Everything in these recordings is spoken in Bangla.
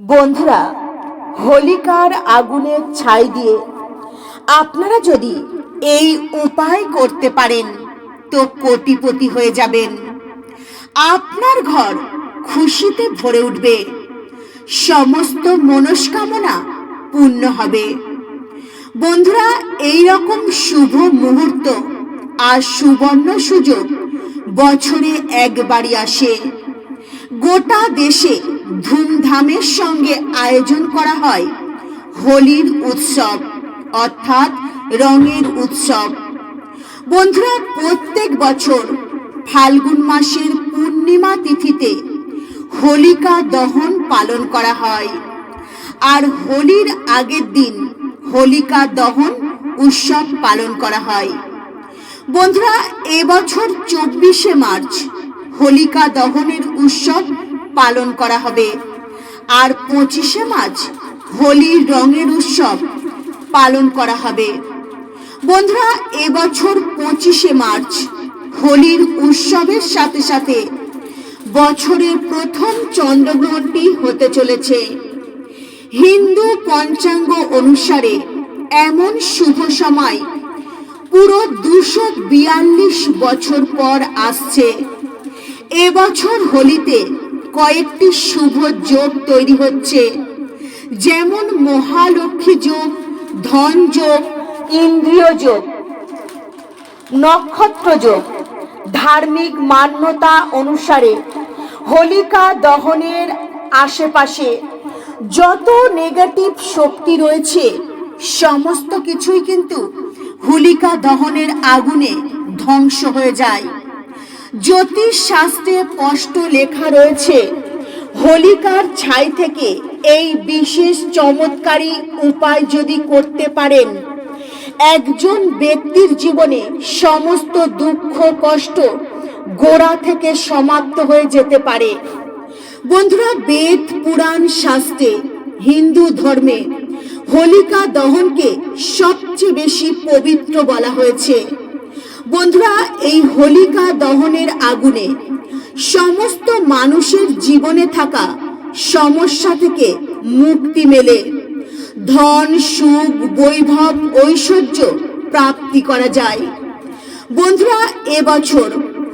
বন্ধুরা, হোলিকার আগুনের ছাই দিয়ে আপনারা যদি এই উপায় করতে পারেন, তো কোটিপতি হয়ে যাবেন। আপনার ঘর খুশিতে ভরে উঠবে। সমস্ত মনস্কামনা পূর্ণ হবে। বন্ধুরা এই রকম শুভ মুহূর্ত আর সুবর্ণ সুযোগ বছরে একবারই আসে। গোটা দেশে ধুমধামের সঙ্গে আয়োজন করা হয়। হোলির উৎসব, অর্থাৎ রঙের উৎসব। বন্ধুরা, প্রত্যেক বছর ফাল্গুন মাসের পূর্ণিমা তিথিতে হোলিকা দহন পালন করা হয়। আর হোলির আগের দিন হোলিকা দহন উৎসব পালন করা হয়। বন্ধুরা এবছর চব্বিশে মার্চ হোলিকা দহনের উৎসব পালন করা হবে। আর পঁচিশে মার্চ হোলির রঙের উৎসব পালন করা হবে। বন্ধুরা, এবছর পঁচিশে মার্চ হোলির উৎসবের সাথে সাথে বছরের প্রথম চন্দ্রগ্রহণটি হতে চলেছে। হিন্দু পঞ্চাঙ্গ অনুসারে এমন শুভ সময় পুরো দুশো বিয়াল্লিশ বছর পর আসছে। এবছর হোলিতে কয়েকটি শুভ যোগ তৈরি হচ্ছে। যেমন মহালক্ষ্মী যোগ, ধন যোগ, ইন্দ্রিয় যোগ, নক্ষত্র যোগ, ধার্মিক মান্যতা অনুসারে হোলিকা দহনের আশেপাশে যত নেগেটিভ শক্তি রয়েছে, সমস্ত কিছুই কিন্তু হোলিকা দহনের আগুনে ধ্বংস হয়ে যায়। জ্যোতিষ শাস্ত্রে স্পষ্ট লেখা রয়েছে, হোলিকার ছাই থেকে এই বিশেষ চমৎকারী উপায় যদি করতে পারেন, একজন ব্যক্তির জীবনে সমস্ত দুঃখ, কষ্ট গোড়া থেকে সমাপ্ত হয়ে যেতে পারে। বন্ধুরা, বেদ, পুরাণ, শাস্ত্রে, হিন্দু ধর্মে হোলিকা দহনকে সবচেয়ে বেশি পবিত্র বলা হয়েছে। বন্ধুরা, এই হোলিকা দহনের আগুনে সমস্ত মানুষের জীবনে থাকা সমস্যা থেকে মুক্তি মেলে। ধন, সুখ, বৈভব, ঐশ্বর্য প্রাপ্তি করা যায়। বন্ধুরা, এবছর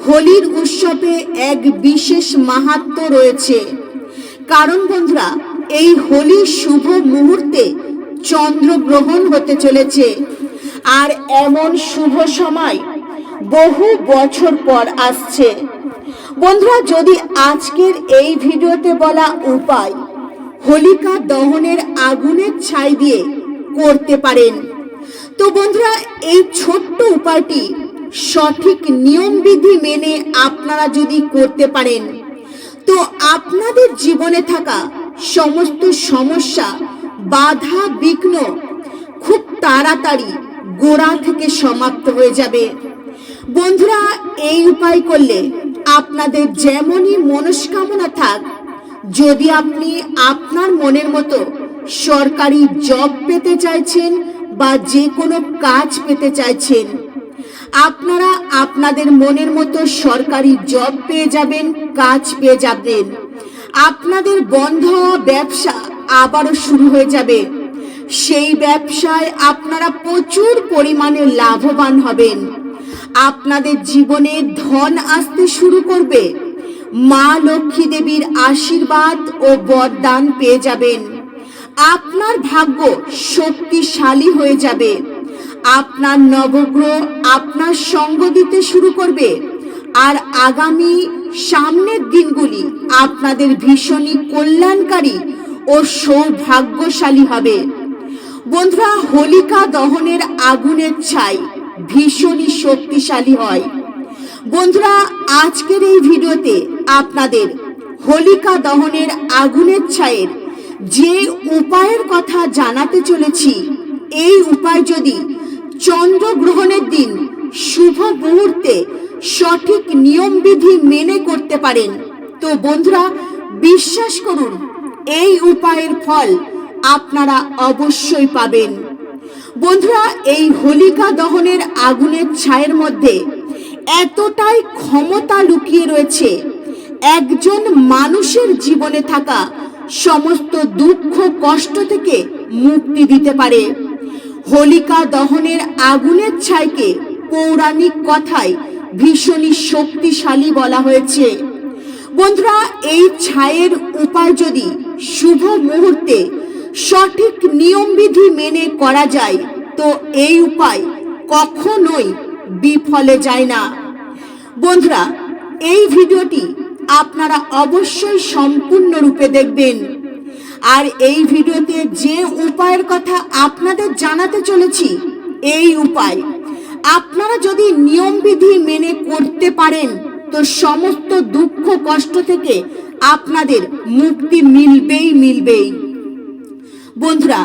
হোলির উৎসবে এক বিশেষ মাহাত্ম রয়েছে। কারণ বন্ধুরা, এই হোলি শুভ মুহূর্তে চন্দ্রগ্রহণ হতে চলেছে। আর এমন শুভ সময় বহু বছর পর আসছে। বন্ধুরা, যদি আজকের এই ভিডিওতে বলা উপায় হোলিকা দহনের আগুনের ছাই দিয়ে করতে পারেন, তো বন্ধুরা, এই ছোট্ট উপায়টি সঠিক নিয়মবিধি মেনে আপনারা যদি করতে পারেন, তো আপনাদের জীবনে থাকা সমস্ত সমস্যা, বাধা, বিঘ্ন খুব তাড়াতাড়ি গোড়া থেকে সমাপ্ত হয়ে যাবে। বন্ধুরা, এই উপায় করলে আপনাদের যেমনই মনস্কামনা থাক, যদি আপনি আপনার মনের মতো সরকারি জব পেতে চাইছেন বা যে কোনো কাজ পেতে চাইছেন, আপনারা আপনাদের মনের মতো সরকারি জব পেয়ে যাবেন, কাজ পেয়ে যাবেন। আপনাদের বন্ধ ব্যবসা আবারও শুরু হয়ে যাবে। সেই ব্যবসায় আপনারা প্রচুর পরিমাণে লাভবান হবেন। আপনাদের জীবনে ধন আসতে শুরু করবে। মা লক্ষ্মী দেবীর আশীর্বাদ ও বরদান পেয়ে যাবেন। আপনার ভাগ্য শক্তিশালী হয়ে যাবে। আপনার নবগ্রহ আপনার সঙ্গ দিতে শুরু করবে। আর আগামী সামনের দিনগুলি আপনাদের ভীষণই কল্যাণকারী ও সৌভাগ্যশালী হবে। বন্ধুরা, হোলিকা দহনের আগুনের ছাই ভীষণই শক্তিশালী হয়। বন্ধুরা, আজকের এই ভিডিওতে আপনাদের হোলিকা দহনের আগুনের ছায়ের যে উপায়ের কথা জানাতে চলেছি, এই উপায় যদি চন্দ্রগ্রহণের দিন শুভ মুহূর্তে সঠিক নিয়মবিধি মেনে করতে পারেন, তো বন্ধুরা, বিশ্বাস করুন, এই উপায়ের ফল আপনারা অবশ্যই পাবেন। বন্ধুরা, এই হোলিকা দহনের আগুনের ছায়ের মধ্যে এতটাই ক্ষমতা লুকিয়ে রয়েছে, একজন মানুষের জীবনে থাকা সমস্ত দুঃখ, কষ্ট থেকে মুক্তি দিতে পারে। হোলিকা দহনের আগুনের ছাইকে পৌরাণিক কথায় ভীষণই শক্তিশালী বলা হয়েছে। বন্ধুরা, এই ছায়ের উপায় যদি শুভ মুহূর্তে সঠিক নিয়মবিধি মেনে করা যায়, তো এই উপায় কখনোই বিফলে যায় না। বন্ধুরা, এই ভিডিওটি আপনারা অবশ্যই সম্পূর্ণরূপে দেখবেন। আর এই ভিডিওতে যে উপায়ের কথা আপনাদের জানাতে চলেছি, এই উপায়। আপনারা যদি নিয়মবিধি মেনে করতে পারেন, তো সমস্ত দুঃখ কষ্ট থেকে আপনাদের মুক্তি মিলবেই মিলবেই। বন্ধুরা,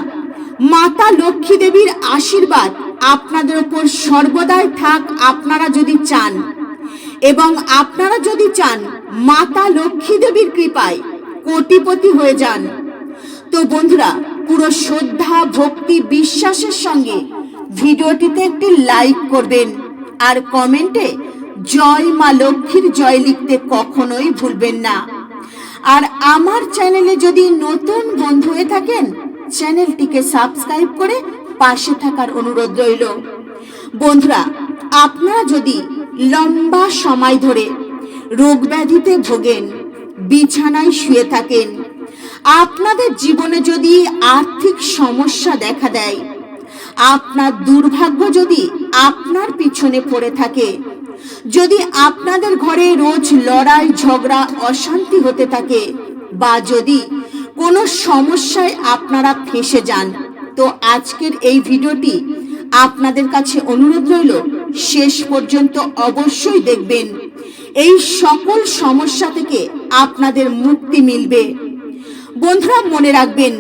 মাতা লক্ষ্মী দেবীর আশীর্বাদ আপনাদের উপর সর্বদাই থাক আপনারা যদি চান। এবং আপনারা যদি চান, মাতা লক্ষ্মী দেবীর কৃপায় কোটিপতি হয়ে যান। তো বন্ধুরা, পুরো শ্রদ্ধা, ভক্তি, বিশ্বাসের সঙ্গে ভিডিওটিতে একটি লাইক করবেন। আর কমেন্টে জয় মা লক্ষ্মীর জয় লিখতে কখনোই ভুলবেন না। আর আমার চ্যানেলে যদি নতুন বন্ধু হয়ে থাকেন চ্যানেলটিকে সাবস্ক্রাইব করে পাশে থাকার অনুরোধ রইল। বন্ধুরা, আপনারা যদি লম্বা সময় ধরে রোগ ব্যাধিতে ভোগেন, বিছানায় শুয়ে থাকেন, আপনাদের জীবনে যদি আর্থিক সমস্যা দেখা দেয়, আপনার দুর্ভাগ্য যদি আপনার পিছনে পড়ে থাকে, যদি আপনাদের ঘরে রোজ লড়াই, ঝগড়া, অশান্তি হতে থাকে, বা যদি কোনো সমস্যায় আপনারা ফেসে যান। তো আজকের এই ভিডিওটি আপনাদের কাছে অনুরোধ রইল, শেষ পর্যন্ত অবশ্যই দেখবেন। এই সকল সমস্যা থেকে আপনাদের মুক্তি মিলবে। বন্ধুরা, মনে রাখবেন,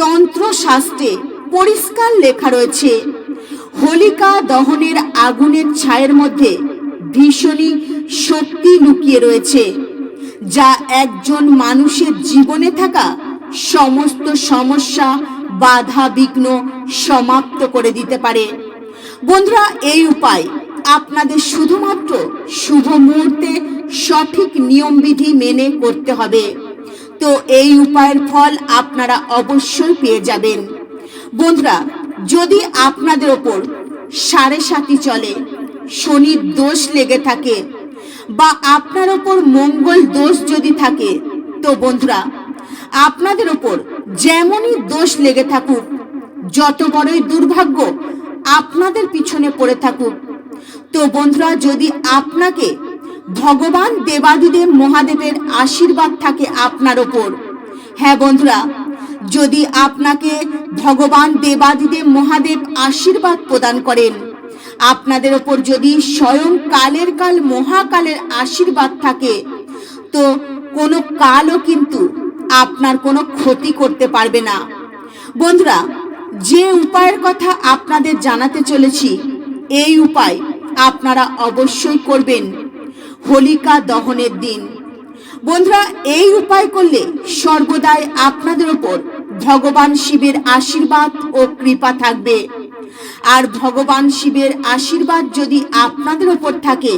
তন্ত্র শাস্ত্রে পরিষ্কার লেখা রয়েছে, হোলিকা দহনের আগুনের ছায়ের মধ্যে ভীষণই শক্তি লুকিয়ে রয়েছে, যা একজন মানুষের জীবনে থাকা সমস্ত সমস্যা বাধা, বিঘ্ন সমাপ্ত করে দিতে পারে। বন্ধুরা, এই উপায় আপনাদের শুধুমাত্র শুভ মুহূর্তে সঠিক নিয়মবিধি মেনে করতে হবে। তো এই উপায়ের ফল আপনারা অবশ্যই পেয়ে যাবেন। বন্ধুরা, যদি আপনাদের ওপর সাড়ে সাতি চলে শনির দোষ লেগে থাকে বা আপনার ওপর মঙ্গল দোষ যদি থাকে, তো বন্ধুরা আপনাদের ওপর যেমনই দোষ লেগে থাকুক, যত বড়ই দুর্ভাগ্য আপনাদের পিছনে পড়ে থাকুক। তো বন্ধুরা, যদি আপনাকে ভগবান দেবাদিদেব মহাদেবের আশীর্বাদ থাকে আপনার ওপর হ্যাঁ বন্ধুরা, যদি আপনাকে ভগবান দেবাদিদেব মহাদেব আশীর্বাদ প্রদান করেন, আপনাদের ওপর যদি স্বয়ং কালের কাল মহাকালের আশীর্বাদ থাকে, তো কোনো কালও কিন্তু আপনার কোনো ক্ষতি করতে পারবে না। বন্ধুরা, যে উপায়ের কথা আপনাদের জানাতে চলেছি, এই উপায় আপনারা অবশ্যই করবেন হোলিকা দহনের দিন। বন্ধুরা, এই উপায় করলে সর্বদাই আপনাদের ওপর ভগবান শিবের আশীর্বাদ ও কৃপা থাকবে। আর ভগবান শিবের আশীর্বাদ যদি আপনাদের ওপর থাকে,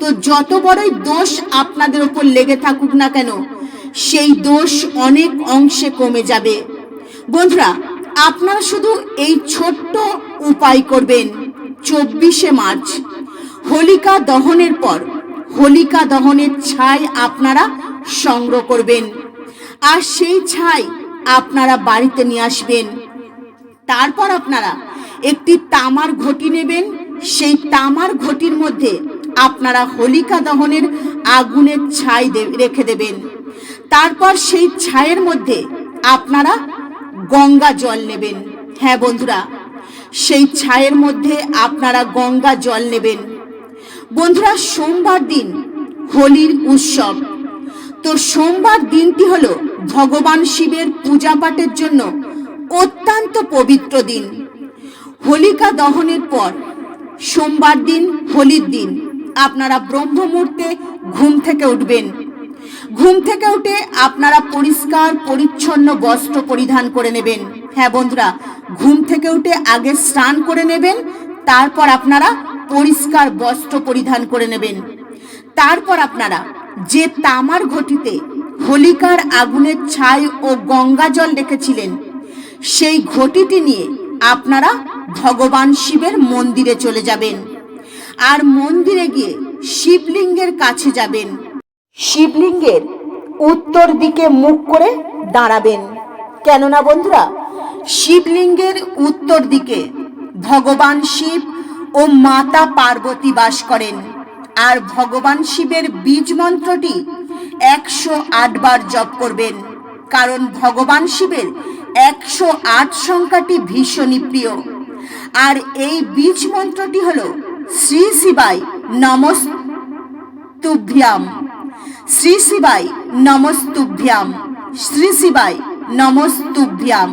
তো যত বড়ই দোষ আপনাদের ওপর লেগে থাকুক না কেন সেই দোষ অনেক অংশে কমে যাবে। বন্ধুরা, আপনারা শুধু এই ছোট্ট উপায় করবেন। চব্বিশে মার্চ, হোলিকা দহনের পর, হোলিকা দহনের ছাই আপনারা সংগ্রহ করবেন। আর সেই ছাই আপনারা বাড়িতে নিয়ে আসবেন। তারপর আপনারা একটি তামার ঘটি নেবেন। সেই তামার ঘটির মধ্যে আপনারা হোলিকা দহনের আগুনের ছাই রেখে দেবেন। তারপর সেই ছায়ের মধ্যে আপনারা গঙ্গা জল নেবেন। হ্যাঁ বন্ধুরা, সেই ছায়ের মধ্যে আপনারা গঙ্গা জল নেবেন। বন্ধুরা, সোমবার দিন হোলির উৎসব। তো সোমবার দিনটি হলো ভগবান শিবের পূজা পাঠের জন্য অত্যন্ত পবিত্র দিন। হোলিকা দহনের পর সোমবার দিন হোলির দিন আপনারা ব্রহ্ম মুহূর্তে ঘুম থেকে উঠবেন। ঘুম থেকে উঠে আপনারা পরিষ্কার, পরিচ্ছন্ন বস্ত্র পরিধান করে নেবেন। হ্যাঁ বন্ধুরা, ঘুম থেকে উঠে আগে স্নান করে নেবেন, তারপর আপনারা পরিষ্কার বস্ত্র পরিধান করে নেবেন। তারপর আপনারা যে তামার ঘটিতে হোলিকার আগুনের ছাই ও গঙ্গা জল রেখেছিলেন, সেই ঘটিটি নিয়ে আপনারা ভগবান শিবের মন্দিরে চলে যাবেন। আর মন্দিরে গিয়ে শিবলিঙ্গের কাছে যাবেন। শিবলিঙ্গের উত্তর দিকে মুখ করে দাঁড়াবেন। কেননা বন্ধুরা, শিবলিঙ্গের উত্তর দিকে ভগবান শিব ও মাতা পার্বতী বাস করেন। আর ভগবান শিবের বীজ মন্ত্রটি একশো আট বার জপ করবেন। কারণ ভগবান শিবের একশো আট সংখ্যাটি ভীষণই প্রিয়। আর এই বীজ মন্ত্রটি হল শ্রী শিবাই নমস তুভ্যাম শ্রী শিবাই নমস্তুভ্যাম। শ্রী শিবাই নমস্তুভ্যাম।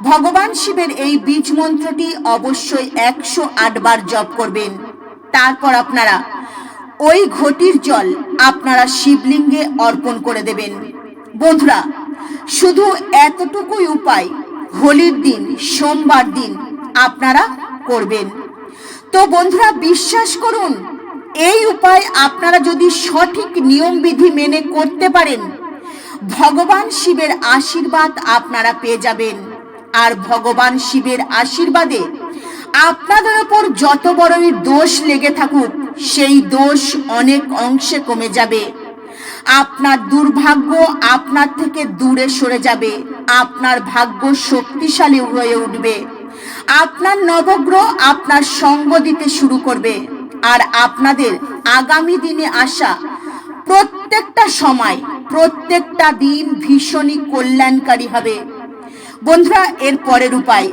ভগবান শিবের এই বীজ মন্ত্রটি অবশ্যই একশো আট বার জপ করবেন। তারপর আপনারা ওই ঘটির জল আপনারা শিবলিঙ্গে অর্পণ করে দেবেন। বন্ধুরা, শুধু এতটুকুই উপায়, হোলির দিন, সোমবার দিন আপনারা করবেন। তো বন্ধুরা, বিশ্বাস করুন এই উপায় আপনারা যদি সঠিক নিয়মবিধি মেনে করতে পারেন, ভগবান শিবের আশীর্বাদ আপনারা পেয়ে যাবেন। আর ভগবান শিবের আশীর্বাদে আপনাদের ওপর যত বড়ই দোষ লেগে থাকুক, সেই দোষ অনেক অংশে কমে যাবে। আপনার দুর্ভাগ্য আপনার থেকে দূরে সরে যাবে। আপনার ভাগ্য শক্তিশালী হয়ে উঠবে। আপনার নবগ্রহ আপনার সঙ্গ দিতে শুরু করবে। আর আপনাদের আগামী দিনে আসা প্রত্যেকটা সময়, প্রত্যেকটা দিন ভীষণই কল্যাণকারী হবে। বন্ধুরা, এর পরের উপায়,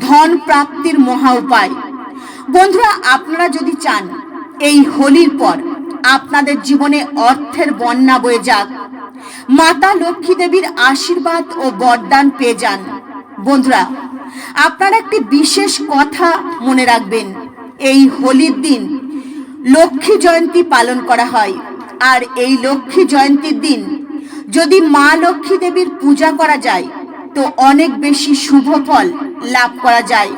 ধন প্রাপ্তির মহা উপায়। বন্ধুরা, আপনারা যদি চান, এই হোলির পর আপনাদের জীবনে অর্থের বন্যা বয়ে যাক। মাতা লক্ষ্মী দেবীর আশীর্বাদ ও বরদান পেয়ে যান। বন্ধুরা, আপনারা একটি বিশেষ কথা মনে রাখবেন। এই হোলির দিন লক্ষ্মী জয়ন্তী পালন করা হয়। আর এই লক্ষ্মী জয়ন্তীর দিন যদি মা লক্ষ্মী দেবীর পূজা করা যায়, তো অনেক বেশি শুভ ফল লাভ করা যায়।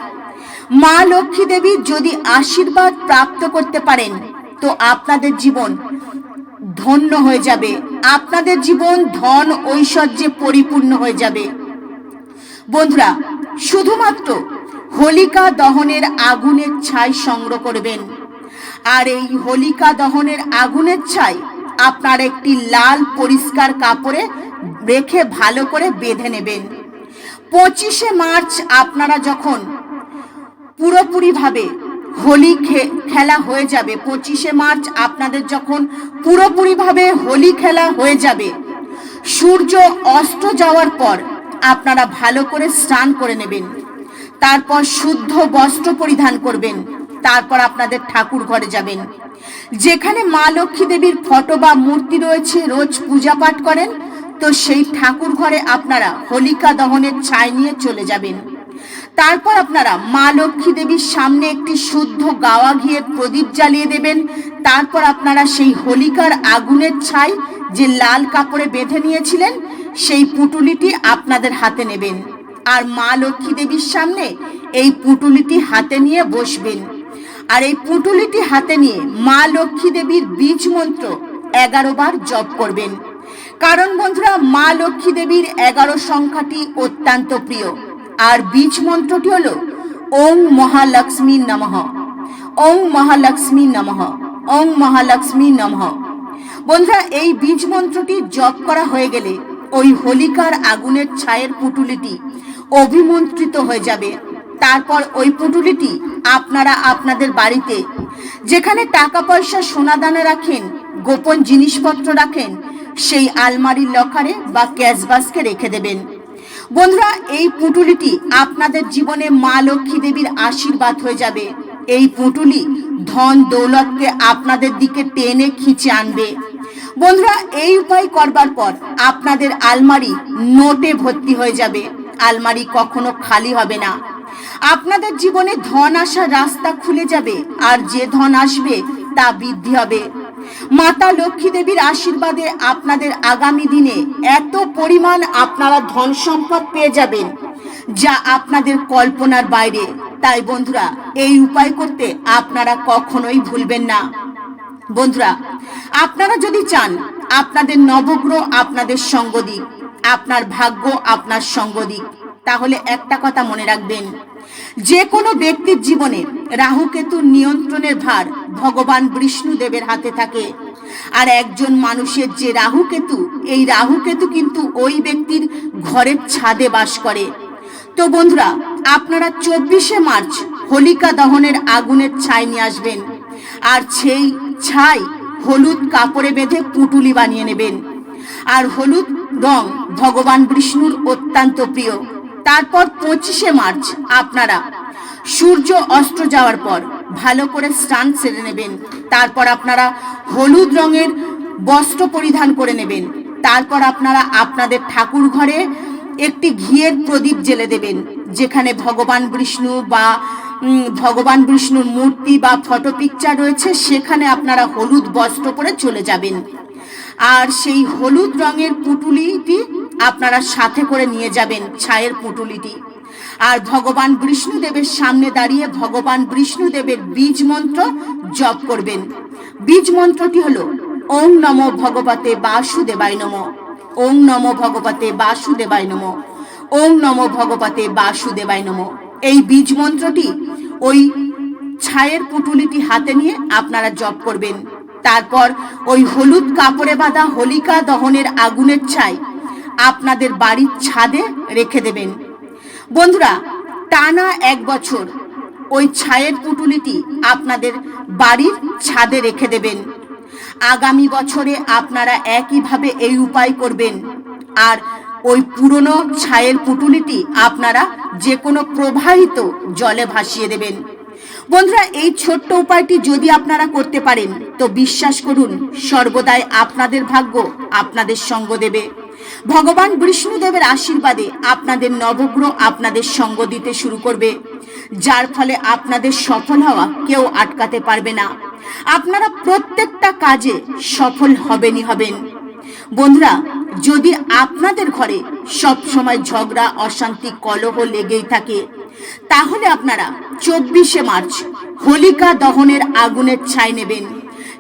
মা লক্ষ্মী দেবীর যদি আশীর্বাদ প্রাপ্ত করতে পারেন, তো আপনাদের জীবন ধন্য হয়ে যাবে। আপনাদের জীবন ধন ঐশ্বর্যে পরিপূর্ণ হয়ে যাবে। বন্ধুরা, শুধুমাত্র হোলিকা দহনের আগুনের ছাই সংগ্রহ করবেন। আর এই হোলিকা দহনের আগুনের ছাই আপনার একটি লাল পরিষ্কার কাপড়ে রেখে ভালো করে বেঁধে নেবেন। পঁচিশে মার্চ আপনারা যখন পুরোপুরিভাবে হোলি খেলা হয়ে যাবে, পঁচিশে মার্চ আপনাদের যখন পুরোপুরিভাবে হোলি খেলা হয়ে যাবে, সূর্য অস্ত যাওয়ার পর আপনারা ভালো করে স্নান করে নেবেন। তারপর শুদ্ধ বস্ত্র পরিধান করবেন। তারপর আপনাদের ঠাকুর ঘরে যাবেন। যেখানে মা লক্ষ্মী দেবীর ফটো বা মূর্তি রয়েছে, রোজ পূজা পাঠ করেন, তো সেই ঠাকুর ঘরে আপনারা হোলিকা দহনের ছাই নিয়ে চলে যাবেন। তারপর আপনারা মা লক্ষ্মী দেবীর সামনে একটি শুদ্ধ গাওয়া ঘিয়ে প্রদীপ জ্বালিয়ে দেবেন। তারপর আপনারা সেই হোলিকার আগুনের ছাই যে লাল কাপড়ে বেঁধে নিয়েছিলেন, সেই পুটুলিটি আপনাদের হাতে নেবেন। আর মা লক্ষ্মী দেবীর সামনে এই পুটুলিটি হাতে নিয়ে বসবেন। আর এই পুটুলিটি হাতে নিয়ে মা লক্ষ্মী দেবীর বীজ মন্ত্র এগারো বার জপ করবেন। কারণ বন্ধুরা, মা লক্ষ্মী দেবীর এগারো সংখ্যাটি অত্যন্ত প্রিয়। আর বীজ মন্ত্রটি হল ওং মহালক্ষ্মী নমঃ। ওং মহালক্ষ্মী নমঃ। ওং মহালক্ষ্মী নমঃ। বন্ধুরা, এই বীজ মন্ত্রটি জপ করা হয়ে গেলে ওই হোলিকার আগুনের ছায়ের পুটুলিটি অভিমন্ত্রিত হয়ে যাবে। তারপর ওই পুটুলিটি আপনারা আপনাদের বাড়িতে। যেখানে টাকা পয়সা সোনাদানা রাখেন, গোপন জিনিসপত্র রাখেন, সেই আলমারির লকারে বা ক্যাশ বাস্কে রেখে দেবেন। বন্ধুরা, এই পুটুলিটি আপনাদের জীবনে মা লক্ষ্মী দেবীর আশীর্বাদ হয়ে যাবে। এই পুটুলি ধন দৌলতকে আপনাদের দিকে টেনে খিচে আনবে। বন্ধুরা, এই উপায় করবার পর আপনাদের আলমারি নোটে ভর্তি হয়ে যাবে। আলমারি কখনো খালি হবে না। আপনাদের জীবনে ধন আসার রাস্তা খুলে যাবে, আর যে ধন আসবে, তা বৃদ্ধি হবে। মাতা লক্ষ্মী দেবীর আশীর্বাদে আপনাদের আগামী দিনে এত পরিমাণ আপনারা ধন সম্পদ পেয়ে যাবেন, যা আপনাদের কল্পনার বাইরে। তাই বন্ধুরা, এই উপায় করতে আপনারা কখনোই ভুলবেন না। বন্ধুরা, আপনারা যদি চান, আপনাদের নবগ্রহ আপনাদের সঙ্গ দিক, আপনার ভাগ্য আপনার সঙ্গ দিক, তাহলে একটা কথা মনে রাখবেন। যে কোনো ব্যক্তির জীবনে রাহুকেতুর নিয়ন্ত্রণের ভার ভগবান বিষ্ণুদেবের হাতে থাকে। আর একজন মানুষের যে রাহুকেতু, এই রাহুকেতু কিন্তু ওই ব্যক্তির ঘরের ছাদে বাস করে। তো বন্ধুরা, আপনারা চব্বিশে মার্চ হোলিকা দহনের আগুনের ছাই নিয়ে আসবেন। আর সেই ছাই হলুদ কাপড়ে বেঁধে পুটুলি বানিয়ে নেবেন। আর হলুদ রং ভগবান বিষ্ণুর অত্যন্ত প্রিয়। তারপর পঁচিশে মার্চ আপনারা। সূর্য অস্ত যাওয়ার পর ভালো করে স্নান সেরে নেবেন। তারপর আপনারা হলুদ রঙের বস্ত্র পরিধান করে নেবেন। তারপর আপনারা আপনাদের ঠাকুর ঘরে একটি ঘিয়ের প্রদীপ জেলে দেবেন, যেখানে ভগবান বিষ্ণু বা ভগবান বিষ্ণুর মূর্তি বা ফটো পিকচার রয়েছে, সেখানে আপনারা হলুদ বস্ত্র পরে চলে যাবেন। আর সেই হলুদ রঙের পুটুলিটি আপনারা সাথে করে নিয়ে যাবেন ছায়ের পুটুলিটি। আর ভগবান বিষ্ণুদেবের সামনে দাঁড়িয়ে ভগবান বিষ্ণুদেবের বীজ মন্ত্র জপ করবেন। বীজ মন্ত্রটি হলো, ওম নমো ভগবতে বাসুদেবায় নম। ওম নমো ভগবতে বাসুদেবায় নম। ওম নমো ভগবতে বাসুদেবায় নম। এই বীজ মন্ত্রটি ওই ছায়ের পুটুলিটি হাতে নিয়ে আপনারা জপ করবেন। তারপর ওই হলুদ কাপড়ে বাঁধা হোলিকা দহনের আগুনের ছাই আপনাদের বাড়ির ছাদে রেখে দেবেন। বন্ধুরা, টানা এক বছর ওই ছায়ের পুটুলিটি আপনাদের বাড়ির ছাদে রেখে দেবেন। আগামী বছরে আপনারা একইভাবে এই উপায় করবেন। আর ওই পুরনো ছায়ের পুটুলিটি আপনারা যে কোনো প্রবাহিত জলে ভাসিয়ে দেবেন। বন্ধুরা, এই ছোট্ট উপায়টি যদি আপনারা করতে পারেন, তো বিশ্বাস করুন, সর্বদাই আপনাদের ভাগ্য আপনাদের সঙ্গ দেবে। ভগবান বিষ্ণুদেবের আশীর্বাদে আপনাদের নবগ্রহ আপনাদের সঙ্গ দিতে শুরু করবে। যার ফলে আপনাদের সফল হওয়া কেউ আটকাতে পারবে না। আপনারা প্রত্যেকটা কাজে সফল হবেনই হবেন। বন্ধুরা, যদি আপনাদের ঘরে সব সময় ঝগড়া, অশান্তি, কলহ লেগেই থাকে, তাহলে আপনারা চব্বিশে মার্চ হোলিকা দহনের আগুনের ছাই নেবেন।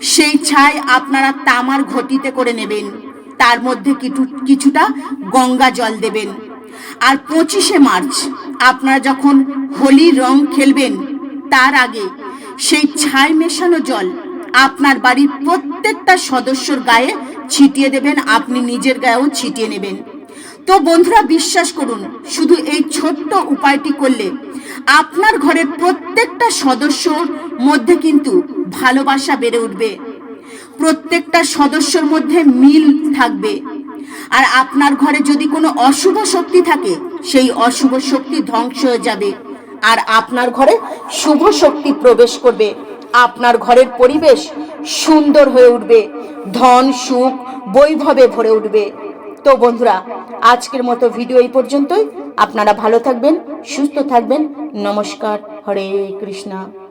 সেই ছাই আপনারা তামার ঘটিতে করে নেবেন। তার মধ্যে কিছু, কিছুটা গঙ্গা জল দেবেন। আর পঁচিশে মার্চ, আপনারা যখন হোলির রং খেলবেন, তার আগে সেই ছাই মেশানো জল আপনার বাড়ির প্রত্যেকটা সদস্যর গায়ে ছিটিয়ে দেবেন, আপনি নিজের গায়েও ছিটিয়ে নেবেন। তো বন্ধুরা, বিশ্বাস করুন, শুধু এই ছোট্ট উপায়টি করলে আপনার ঘরের প্রত্যেকটা সদস্যর মধ্যে কিন্তু ভালোবাসা বেড়ে উঠবে। প্রত্যেকটা সদস্যর মধ্যে মিল থাকবে। আর আপনার ঘরে যদি কোনো অশুভ শক্তি থাকে, সেই অশুভ শক্তি ধ্বংস হয়ে যাবে। আর আপনার ঘরে শুভ শক্তি প্রবেশ করবে। আপনার ঘরের পরিবেশ সুন্দর হয়ে উঠবে। ধন, সুখ, বৈভবে ভরে উঠবে। তো বন্ধুরা, আজকের মতো ভিডিও এই পর্যন্তই। আপনারা ভালো থাকবেন, সুস্থ থাকবেন। নমস্কার, হরে কৃষ্ণা।